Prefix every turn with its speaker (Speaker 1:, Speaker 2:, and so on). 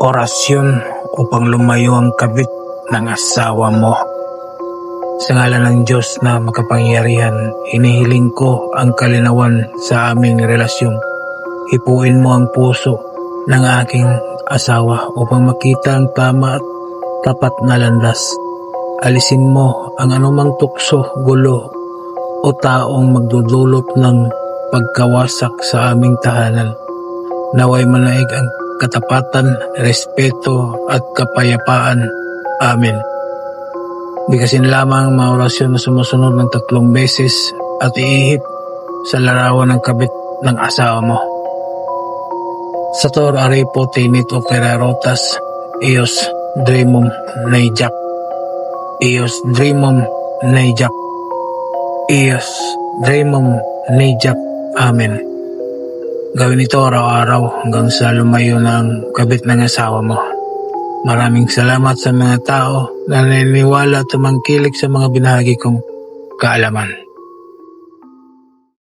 Speaker 1: orasyon upang lumayo ang kabit ng asawa mo. Sa ngalan ng Diyos na makapangyarihan, inihiling ko ang kalinawan sa aming relasyon. Hipuin mo ang puso ng aking asawa upang makita ang tama at tapat na landas. Alisin mo ang anumang tukso, gulo o taong magdudulot ng pagkawasak sa aming tahanan. Naway manaig ang katapatan, respeto at kapayapaan. Amen. Bigkasin lamang ang mga orasyon na sumusunod ng tatlong beses at iihip sa larawan ng kabit ng asawa mo. Sator Arepo Tinit Opera Rotas Eos Dreamum Naijak Eos Dreamum Naijak Eos Dreamum Naijak Amen Gawin ito araw-araw hanggang sa lumayo ng kabit ng asawa mo. Maraming salamat sa mga tao na naniniwala tumangkilik sa mga binahagi kong kaalaman.